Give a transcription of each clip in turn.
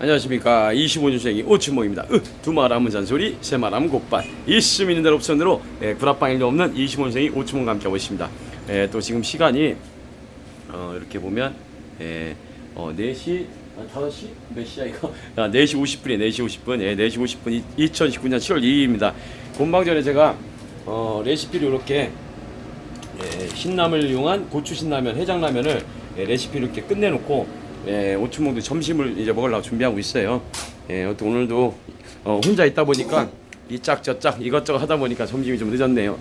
안녕하십니까. 25년생이 오춘몽입니다. 으, 두 말 하면 잔소리 세 말 하면 곡반 있음 있는 대로 옵션으로 예, 구락방일도 없는 25년생이 오춘몽과 함께하고 있습니다. 예, 또 지금 시간이 어, 이렇게 보면 예, 어, 4시 아, 5시? 몇 시야 이거? 아, 4시 50분이에요. 4시 50분. 예, 4시 50분 2019년 7월 2일입니다. 본방 전에 제가 어, 레시피를 이렇게 예, 신라면을 이용한 고추 신라면 해장라면을 예, 레시피를 이렇게 끝내놓고 예, 오춘몽도 점심을 이제 먹으려고 준비하고 있어요. 예, 또 오늘도 어, 혼자 있다 보니까 이 짝 저짝 이것저것 하다 보니까 점심이 좀 늦었네요.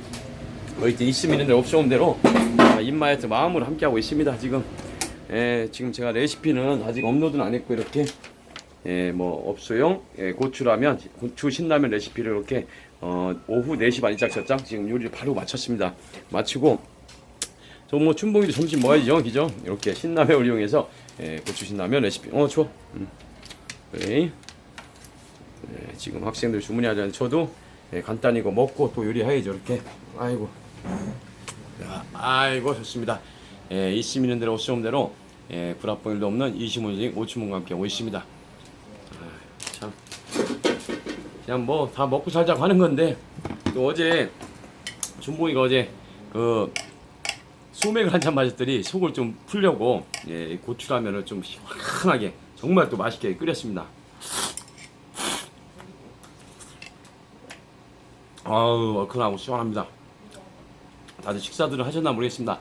뭐 이때 있으면 있는데 없으면 대로 아, 입맛에서 마음으로 함께 하고 있습니다. 지금 예, 지금 제가 레시피는 아직 업로드는 안 했고 이렇게 예, 뭐 업소용 예, 고추라면 고추 신라면 레시피를 이렇게 어, 오후 4시 반 이짝 저짝 지금 요리를 바로 마쳤습니다. 마치고 저뭐 춘봉이도 점심 먹어야죠, 그죠? 이렇게 신라면을 이용해서 예, 고추 신라면 레시피. 어, 좋아. 음. 네. 예, 지금 학생들 주문이 하자는 저도 예, 간단히 이거 먹고 또 요리해야죠, 이렇게. 아이고. 야, 아이고 좋습니다. 예, 있음 있는 대로 없으면 대로 예, 불합봉일도 없는 이시문직 오춘문과 함께 오고 있습니다. 아, 참 그냥 뭐 다 먹고 살자고 하는 건데 또 어제 준봉이가 어제 그 소맥을 한 잔 마셨더니 속을 좀 풀려고 예, 고추라면을 좀 시원하게 정말 또 맛있게 끓였습니다. 아우 얼큰하고 시원합니다. 다들 식사들을 하셨나 모르겠습니다.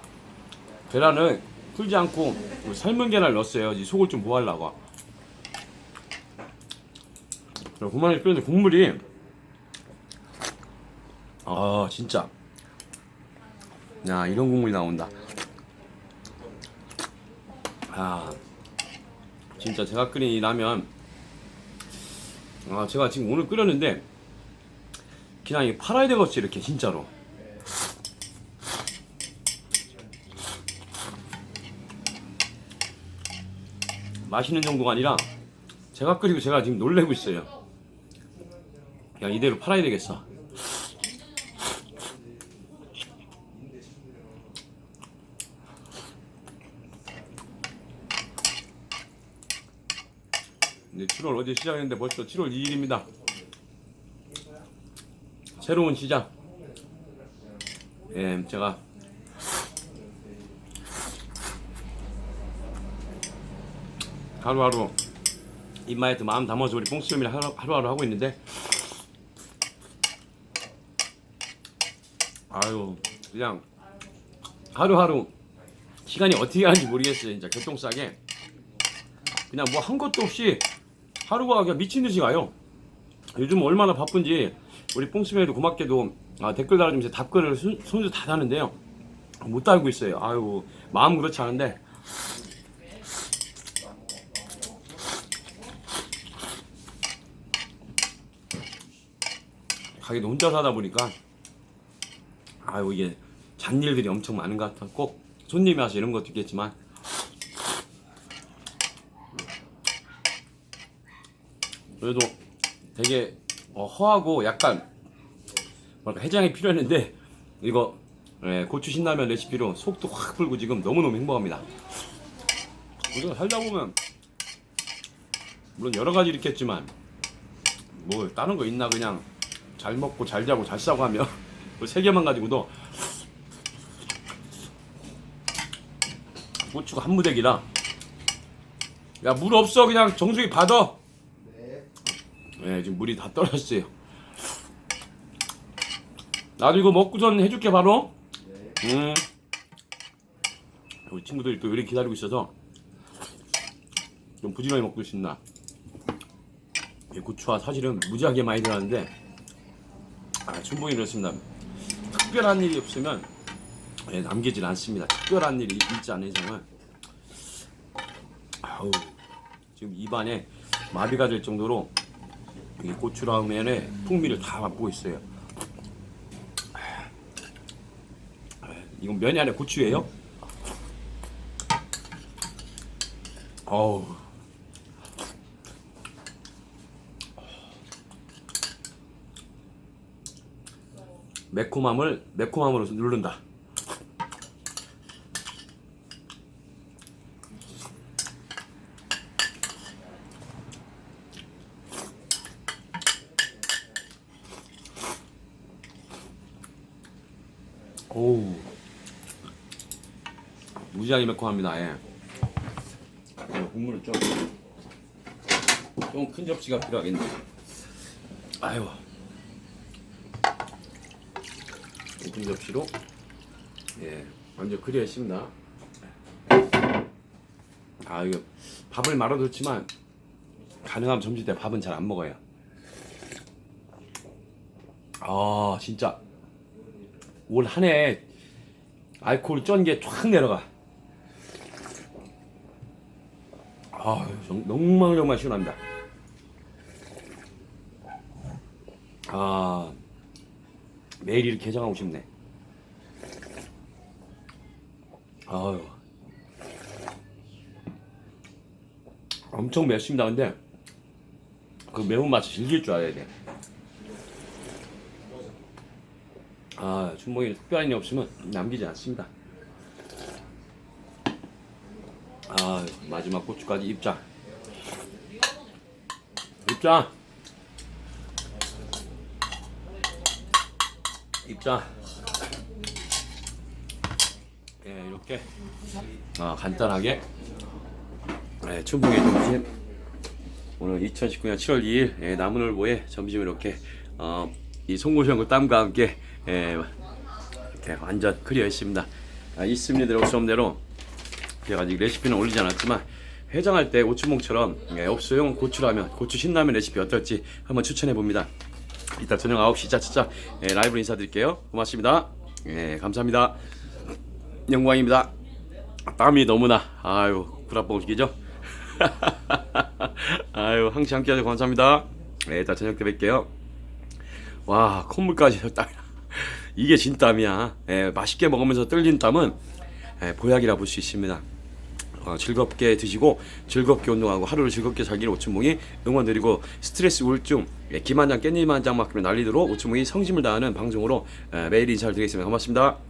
계란을 풀지 않고 삶은 계란을 넣었어요. 이 속을 좀 모하려고. 고만이 끓는데 국물이 아 진짜 야 이런 국물이 나온다. 아 진짜 제가 끓인 이 라면 아 제가 지금 오늘 끓였는데 그냥 이 팔아야 되겠지 이렇게 진짜로. 맛있는 정도가 아니라 제가 끓이고 제가 지금 놀래고 있어요. 야 이대로 팔아야 되겠어. 7월 어제 시작했는데 벌써 7월 2일입니다. 새로운 시작. 예, 제가 하루하루 입맛에 마음 담아서 우리 뽕수염이랑 하루, 하루하루 하고 있는데 아유 그냥 하루하루 시간이 어떻게 가는지 모르겠어요 진짜 교통싸게 그냥 뭐 한 것도 없이 하루가 그냥 미친 듯이 가요. 요즘 얼마나 바쁜지 우리 뽕수염이도 고맙게도 아, 댓글 달아주면서 답글을 순, 순수 다 다는데요. 못 달고 있어요. 아유 마음 그렇지 않은데. 가게도 혼자 사다 보니까 아유 이게 잔일들이 엄청 많은 것 같아 꼭 손님이 와서 이런 것도 있겠지만 그래도 되게 어, 허하고 약간 뭐랄까 해장이 필요했는데 이거 예, 고추 신라면 레시피로 속도 확 풀고 지금 너무너무 행복합니다. 우리가 살다 보면 물론 여러 가지 있겠지만 뭐 다른 거 있나 그냥 잘 먹고 잘 자고 잘 싸고 하면 그세 개만 가지고도 고추가 한 무대기라. 야 물 없어. 그냥 정수기 받아 네 지금 물이 다 떨어졌어요. 나도 이거 먹고선 해줄게 바로. 음. 우리 친구들이 또 이렇게 기다리고 있어서 좀 부지런히 먹고 싶나 이 고추와 사실은 무지하게 많이 들어가는데 아, 춘봉이 그렇습니다. 특별한 일이 없으면 예, 남기질 않습니다. 특별한 일이 있지 않은 이상은 아우 지금 입안에 마비가 될 정도로 이 고추라면의 풍미를 다 맛보고 있어요. 아, 이건 면이 아니라 고추예요. 어우 매콤함을 매콤함으로 누른다. 오우 무지하게 매콤합니다. 예. 예, 국물은 좀좀 큰 접시가 필요하겠네. 아유. 큰 접시로 예 완전 그리했습니다. 아 이거 밥을 말아뒀지만 가능하면 점심 때 밥은 잘 안 먹어요. 아 진짜 올 한 해 알코올 쩐 게 쫙 내려가. 아 정말 정말 시원합니다. 아 매일 이렇게 해장하고 싶네. 아유 엄청 맵습니다. 근데 그 매운 맛을 즐길 줄 알아야 돼. 아 춘봉이 특별한 일 없으면 남기지 않습니다. 아 마지막 고추까지 입장. 입장. 입장. 예 이렇게 아 간단하게 네, 춘봉의 점심 오늘 2019년 7월 2일 예, 나무늘보에 점심 이렇게 어, 이 송고시원과 땀과 함께 예, 이렇게 완전 클리어 했습니다. 아, 있습니다. 들어올 수 없는 대로 제가 아직 레시피는 올리지 않았지만 해장할 때 오추몽처럼 예, 없어용 고추라면 고추 신라면 레시피 어떨지 한번 추천해 봅니다. 이따 저녁 9시 짜짜짜 예, 라이브로 인사드릴게요. 고맙습니다. 예, 감사합니다. 영광입니다. 땀이 너무나 아유 구라뻥 죽이죠? 아유 항시 함께해서 감사합니다. 네, 이따 저녁 때 뵐게요. 와 콧물까지 땀. 이 게 진땀이야. 예, 맛있게 먹으면서 떨린 땀은 예, 보약이라 볼 수 있습니다. 어, 즐겁게 드시고 즐겁게 운동하고 하루를 즐겁게 살기를 오춘몽이 응원드리고 스트레스 우울증 예, 김한장 깻잎 한장 만큼의 난리도록 오춘몽이 성심을 다하는 방송으로 예, 매일 인사를 드리겠습니다. 고맙습니다.